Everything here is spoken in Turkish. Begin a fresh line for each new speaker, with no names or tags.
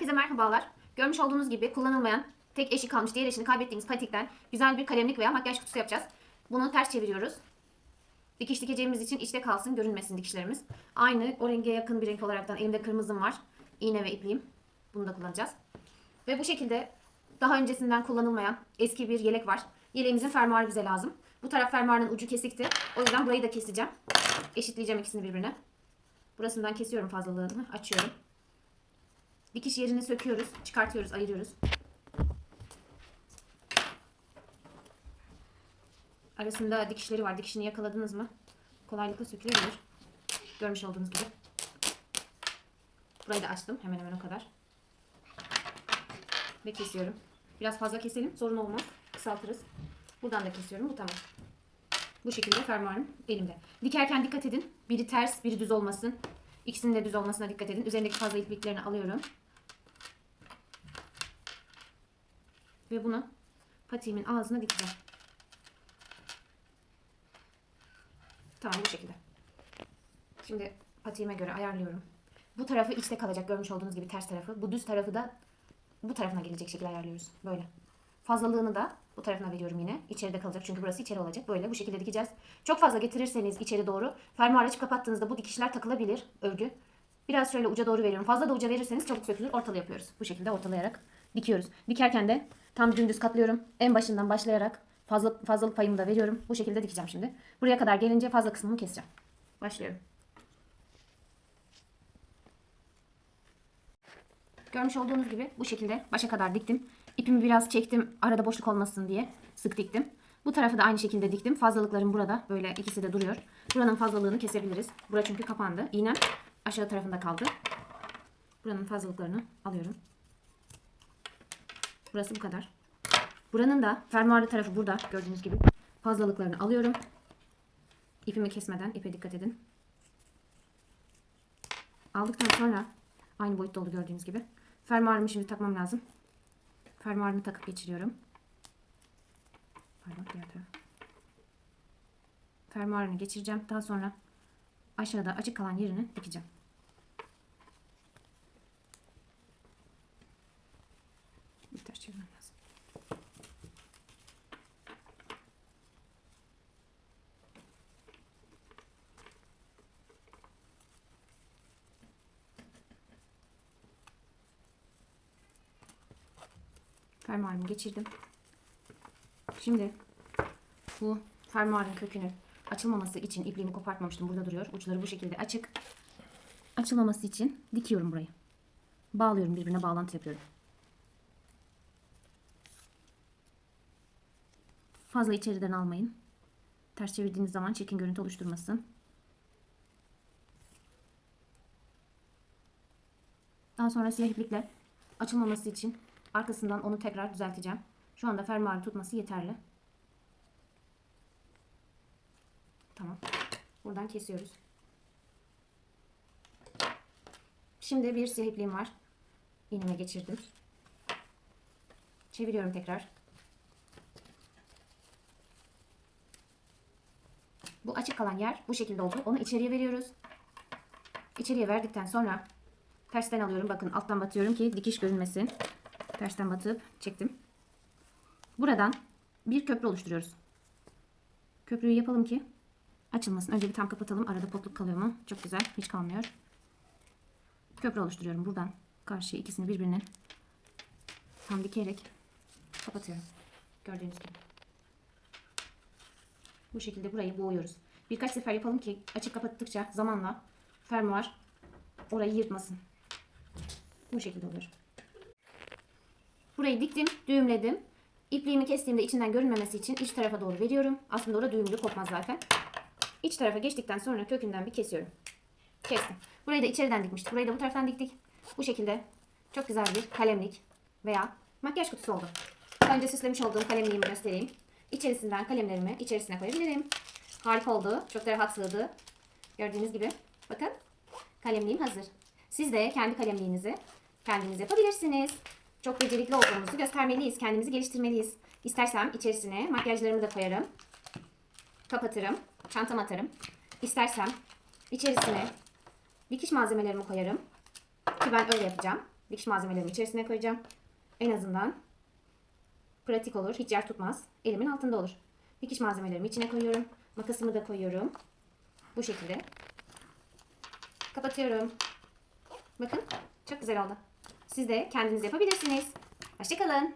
Herkese merhabalar. Görmüş olduğunuz gibi kullanılmayan, tek eşi kalmış diğer eşini kaybettiğimiz patikten güzel bir kalemlik veya makyaj kutusu yapacağız. Bunu ters çeviriyoruz. Dikiş dikeceğimiz için içte kalsın, görünmesin dikişlerimiz. Aynı o renge yakın bir renk olaraktan elimde kırmızım var. İğne ve ipliğim. Bunu da kullanacağız. Ve bu şekilde daha öncesinden kullanılmayan eski bir yelek var. Yeleğimizin fermuarı bize lazım. Bu taraf fermuarının ucu kesikti. O yüzden burayı da keseceğim. Eşitleyeceğim ikisini birbirine. Burasından kesiyorum fazlalığını. Açıyorum. Dikiş yerini söküyoruz. Çıkartıyoruz, ayırıyoruz. Arasında dikişleri var. Dikişini yakaladınız mı? Kolaylıkla sökülebilir. Görmüş olduğunuz gibi. Burayı da açtım. Hemen hemen o kadar. Ve kesiyorum. Biraz fazla keselim. Sorun olmaz. Kısaltırız. Buradan da kesiyorum. Bu tamam. Bu şekilde fermuarım elimde. Dikerken dikkat edin. Biri ters, biri düz olmasın. İkisinin de düz olmasına dikkat edin. Üzerindeki fazla ipliklerini alıyorum. Ve bunu patiğimin ağzına dikeceğim. Tamam bu şekilde. Şimdi patiğime göre ayarlıyorum. Bu tarafı içte kalacak görmüş olduğunuz gibi ters tarafı. Bu düz tarafı da bu tarafına gelecek şekilde ayarlıyoruz. Böyle. Fazlalığını da bu tarafına veriyorum yine. İçeride kalacak çünkü burası içeri olacak. Böyle bu şekilde dikeceğiz. Çok fazla getirirseniz içeri doğru fermuar açıp kapattığınızda bu dikişler takılabilir örgü. Biraz şöyle uca doğru veriyorum. Fazla da uca verirseniz çabuk sökülür. Ortalı yapıyoruz. Bu şekilde ortalayarak dikiyoruz. Dikerken de tam dümdüz katlıyorum. En başından başlayarak fazla fazlalık payımı da veriyorum. Bu şekilde dikeceğim şimdi. Buraya kadar gelince fazla kısmını keseceğim. Başlıyorum. Görmüş olduğunuz gibi bu şekilde başa kadar diktim. İpimi biraz çektim arada boşluk olmasın diye sık diktim. Bu tarafı da aynı şekilde diktim. Fazlalıklarım burada. Böyle ikisi de duruyor. Buranın fazlalığını kesebiliriz. Bura çünkü kapandı. İğnem aşağı tarafında kaldı. Buranın fazlalıklarını alıyorum. Burası bu kadar. Buranın da fermuarlı tarafı burada gördüğünüz gibi. Fazlalıklarını alıyorum. İpimi kesmeden ipe dikkat edin. Aldıktan sonra aynı boyutta oldu gördüğünüz gibi. Fermuarımı şimdi takmam lazım. Fermuarını takıp geçiriyorum. Pardon diğer taraf. Fermuarını geçireceğim. Daha sonra aşağıda açık kalan yerini dikeceğim. Bir ters çevirmem lazım. Fermuarımı geçirdim. Şimdi bu fermuarın kökünü açılmaması için ipliğini kopartmamıştım. Burada duruyor. Uçları bu şekilde açık. Açılmaması için dikiyorum burayı. Bağlıyorum birbirine bağlantı yapıyorum. Fazla içeriden almayın. Ters çevirdiğiniz zaman çirkin görüntü oluşturmasın. Daha sonra siyah iplikle açılmaması için arkasından onu tekrar düzelteceğim. Şu anda fermuarı tutması yeterli. Tamam. Buradan kesiyoruz. Şimdi bir siyah ipliğim var. İğneme geçirdim. Çeviriyorum tekrar. Bu açık kalan yer bu şekilde oldu. Onu içeriye veriyoruz. İçeriye verdikten sonra tersten alıyorum. Bakın alttan batıyorum ki dikiş görünmesin. Tersten batıp çektim. Buradan bir köprü oluşturuyoruz. Köprüyü yapalım ki açılmasın. Önce bir tam kapatalım. Arada potluk kalıyor mu? Çok güzel. Hiç kalmıyor. Köprü oluşturuyorum buradan. Karşı ikisini birbirine tam dikerek kapatıyorum. Gördüğünüz gibi. Bu şekilde burayı boğuyoruz. Birkaç sefer yapalım ki açık kapattıkça zamanla fermuar orayı yırtmasın. Bu şekilde oluyor. Burayı diktim, düğümledim. İpliğimi kestiğimde içinden görünmemesi için iç tarafa doğru veriyorum. Aslında orada düğümlü kopmaz zaten. İç tarafa geçtikten sonra kökünden bir kesiyorum. Kestim. Burayı da içeriden dikmiştik. Burayı da bu taraftan diktik. Bu şekilde çok güzel bir kalemlik veya makyaj kutusu oldu. Önce süslemiş olduğum kalemliğimi göstereyim. İçerisinden kalemlerimi içerisine koyabilirim. Harika oldu. Çok da rahat sığdı. Gördüğünüz gibi. Bakın kalemliğim hazır. Siz de kendi kalemliğinizi kendiniz yapabilirsiniz. Çok becerikli olduğumuzu göstermeliyiz. Kendimizi geliştirmeliyiz. İstersem içerisine makyajlarımı da koyarım. Kapatırım. Çantama atarım. İstersem içerisine dikiş malzemelerimi koyarım. Ki ben öyle yapacağım. Dikiş malzemelerimi içerisine koyacağım. En azından pratik olur. Hiç yer tutmaz. Elimin altında olur. Dikiş malzemelerimi içine koyuyorum. Makasımı da koyuyorum. Bu şekilde. Kapatıyorum. Bakın çok güzel oldu. Siz de kendiniz yapabilirsiniz. Hoşçakalın.